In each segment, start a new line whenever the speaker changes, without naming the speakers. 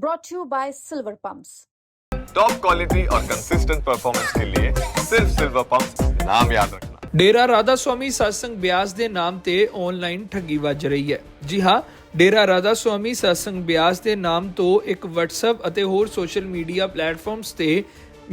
brought to you by Silver Pumps.
Top quality और consistent performance के लिए सिर्फ सिल्वर पंप नाम याद रखना
ਡੇਰਾ ਰਾਧਾ ਸਵਾਮੀ satsang ਬਿਆਸ ਦੇ ਨਾਮ ਤੇ ਆਨਲਾਈਨ ਠੱਗੀ ਵੱਜ ਰਹੀ ਹੈ ਜੀ ਹਾਂ ਡੇਰਾ ਰਾਧਾ ਸਵਾਮੀ satsang ਬਿਆਸ ਦੇ ਨਾਮ ਤੋਂ ਇੱਕ WhatsApp ਅਤੇ ਹੋਰ ਸੋਸ਼ਲ ਮੀਡੀਆ ਪਲੇਟਫਾਰਮਸ ਤੇ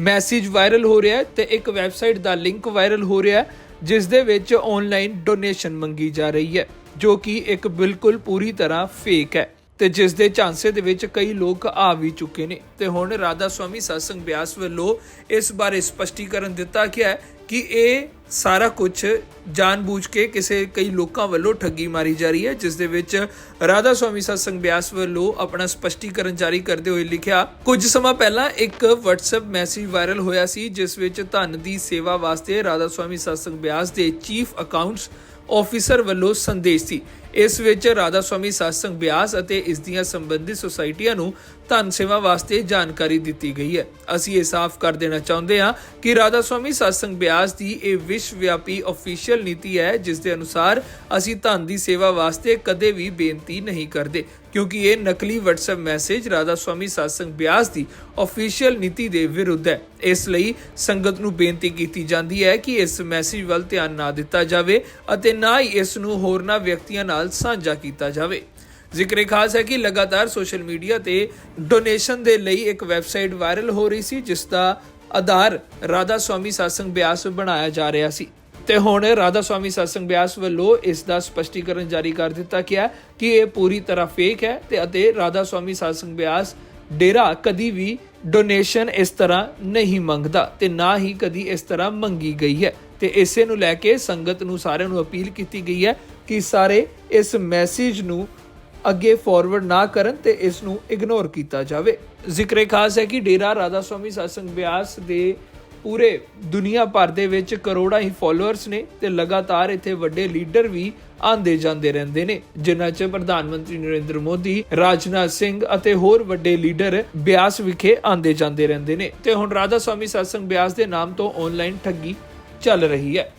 ਮੈਸੇਜ ਵਾਇਰਲ ਹੋ ਰਿਹਾ ਹੈ ਤੇ ਇੱਕ ਵੈਬਸਾਈਟ ਦਾ ਲਿੰਕ ਵਾਇਰਲ ਹੋ ਰਿਹਾ ਹੈ ਜਿਸ ਦੇ ਵਿੱਚ ਆਨਲਾਈਨ ਡੋਨੇਸ਼ਨ ਮੰਗੀ ਜਾ ਰਹੀ ਹੈ ਜੋ ਕਿ ਇੱਕ ਬਿਲਕੁਲ ਪੂਰੀ ਤਰ੍ਹਾਂ ਫੇਕ ਹੈ ਤੇ ਜਿਸ ਦੇ ਝਾਂਸੇ ਦੇ ਵਿੱਚ ਕਈ ਲੋਕ ਆ ਵੀ ਚੁੱਕੇ ਨੇ। ਤੇ ਹੁਣ ਰਾਧਾ ਸਵਾਮੀ satsang ਬਿਆਸ ਵੱਲੋਂ ਇਸ ਬਾਰੇ ਸਪਸ਼ਟੀਕਰਨ ਦਿੱਤਾ ਗਿਆ ਹੈ ਕਿ ਇਹ ਸਾਰਾ ਕੁਝ ਜਾਣਬੁੱਝ ਕੇ ਕਿਸੇ ਕਈ ਲੋਕਾਂ ਵੱਲੋਂ ਠੱਗੀ ਮਾਰੀ ਜਾ ਰਹੀ ਹੈ, ਜਿਸ ਦੇ ਵਿੱਚ ਰਾਧਾ ਸਵਾਮੀ ਸਤਸੰਗ ਬਿਆਸ ਵੱਲੋਂ ਆਪਣਾ ਸਪਸ਼ਟੀਕਰਨ ਜਾਰੀ ਕਰਦੇ ਹੋਏ ਲਿਖਿਆ, ਕੁਝ ਸਮਾਂ ਪਹਿਲਾਂ ਇੱਕ WhatsApp ਮੈਸੇਜ ਵਾਇਰਲ ਹੋਇਆ ਸੀ, ਜਿਸ ਵਿੱਚ ਧਨ ਦੀ ਸੇਵਾ ਵਾਸਤੇ ਰਾਧਾ ਸਵਾਮੀ ਸਤਸੰਗ ਬਿਆਸ ਦੇ ਚੀਫ ਅਕਾਊਂਟਸ ਆਫੀਸਰ ਵੱਲੋਂ ਸੰਦੇਸ਼ ਸੀ। ਇਸ ਵਿੱਚ ਰਾਧਾ ਸਵਾਮੀ satsang ਬਿਆਸ ਅਤੇ ਇਸ ਦੀਆਂ ਸੰਬੰਧਿਤ ਸੁਸਾਇਟੀਆਂ ਨੂੰ ਧਨ ਸੇਵਾ ਵਾਸਤੇ ਜਾਣਕਾਰੀ ਦਿੱਤੀ ਗਈ ਹੈ। ਅਸੀਂ ਇਹ ਸਾਫ਼ ਕਰ ਦੇਣਾ ਚਾਹੁੰਦੇ ਹਾਂ ਕਿ ਰਾਧਾ ਸਵਾਮੀ satsang ਬਿਆਸ ਦੀ ਇਹ ਵਿਸ਼ਵ ਵਿਆਪੀ ਅਫੀਸ਼ੀਅਲ ਨੀਤੀ ਹੈ, ਜਿਸ ਦੇ ਅਨੁਸਾਰ ਅਸੀਂ ਧਨ ਦੀ ਸੇਵਾ ਵਾਸਤੇ ਕਦੇ ਵੀ ਬੇਨਤੀ ਨਹੀਂ ਕਰਦੇ, ਕਿਉਂਕਿ ਇਹ ਨਕਲੀ WhatsApp message Radha Swami satsang Beas ਦੀ ਅਫੀਸ਼ੀਅਲ ਨੀਤੀ ਦੇ ਵਿਰੁੱਧ ਹੈ। ਇਸ ਲਈ ਸੰਗਤ ਨੂੰ ਬੇਨਤੀ ਕੀਤੀ ਜਾਂਦੀ ਹੈ ਕਿ ਇਸ ਮੈਸੇਜ ਵੱਲ ਧਿਆਨ ਨਾ ਦਿੱਤਾ ਜਾਵੇ ਅਤੇ ਨਾ ਹੀ ਇਸ ਨੂੰ ਹੋਰਨਾਂ ਵਿਅਕਤੀਆਂ ਨਾਲ ਸਾਂਝਾ ਕੀਤਾ ਜਾਵੇ। ਜ਼ਿਕਰ ਖਾਸ ਹੈ ਕਿ ਲਗਾਤਾਰ ਸੋਸ਼ਲ ਮੀਡੀਆ ਤੇ ਡੋਨੇਸ਼ਨ ਦੇ ਲਈ ਇੱਕ ਵੈਬਸਾਈਟ ਵਾਇਰਲ ਹੋ ਰਹੀ ਸੀ, ਜਿਸ ਦਾ ਆਧਾਰ ਰਾਧਾ ਸਵਾਮੀ satsang ਬਿਆਸ ਬਣਾਇਆ ਜਾ ਰਿਹਾ ਸੀ। ਤੇ ਹੁਣ ਰਾਧਾ ਸਵਾਮੀ ਸਤਸੰਗ ਬਿਆਸ ਵੱਲੋਂ ਇਸ ਦਾ ਸਪਸ਼ਟੀਕਰਨ ਜਾਰੀ ਕਰ ਦਿੱਤਾ ਗਿਆ ਕਿ ਇਹ ਪੂਰੀ ਤਰ੍ਹਾਂ ਫੇਕ ਹੈ ਤੇ ਅਤੇ ਰਾਧਾ ਸਵਾਮੀ ਸਤਸੰਗ ਬਿਆਸ ਡੇਰਾ ਕਦੀ ਵੀ ਡੋਨੇਸ਼ਨ ਇਸ ਤਰ੍ਹਾਂ ਨਹੀਂ ਮੰਗਦਾ ਤੇ ਨਾ ਹੀ ਕਦੀ ਇਸ ਤਰ੍ਹਾਂ ਮੰਗੀ ਗਈ ਹੈ। ਤੇ ਇਸੇ ਨੂੰ ਲੈ ਕੇ ਸੰਗਤ ਨੂੰ ਸਾਰਿਆਂ ਨੂੰ ਅਪੀਲ ਕੀਤੀ ਗਈ ਹੈ ਕਿ ਸਾਰੇ ਇਸ ਮੈਸੇਜ ਨੂੰ ਅੱਗੇ ਫਾਰਵਰਡ ਨਾ ਕਰਨ ਤੇ ਇਸ ਨੂੰ ਇਗਨੋਰ ਕੀਤਾ ਜਾਵੇ। ਜ਼ਿਕਰੇ ਖਾਸ ਹੈ ਕਿ ਡੇਰਾ ਰਾਧਾ ਸਵਾਮੀ satsang ਬਿਆਸ ਦੇ ਪੂਰੇ ਦੁਨੀਆ ਭਰ ਦੇ ਵਿੱਚ ਕਰੋੜਾਂ ਹੀ ਫਾਲੋਅਰਸ ਨੇ ਤੇ ਲਗਾਤਾਰ ਇੱਥੇ ਵੱਡੇ ਲੀਡਰ ਵੀ ਆਂਦੇ ਜਾਂਦੇ ਰਹਿੰਦੇ ਨੇ, ਜਿਨ੍ਹਾਂ 'ਚ ਪ੍ਰਧਾਨ ਮੰਤਰੀ ਨਰਿੰਦਰ ਮੋਦੀ, ਰਾਜਨਾਥ ਸਿੰਘ ਅਤੇ ਹੋਰ ਵੱਡੇ ਲੀਡਰ ਬਿਆਸ ਵਿਖੇ ਆਂਦੇ ਜਾਂਦੇ ਰਹਿੰਦੇ ਨੇ। ਤੇ ਹੁਣ ਰਾਧਾ ਸਵਾਮੀ satsang ਬਿਆਸ ਦੇ ਨਾਮ ਤੋਂ ਆਨਲਾਈਨ ਠੱਗੀ ਚੱਲ ਰਹੀ ਹੈ।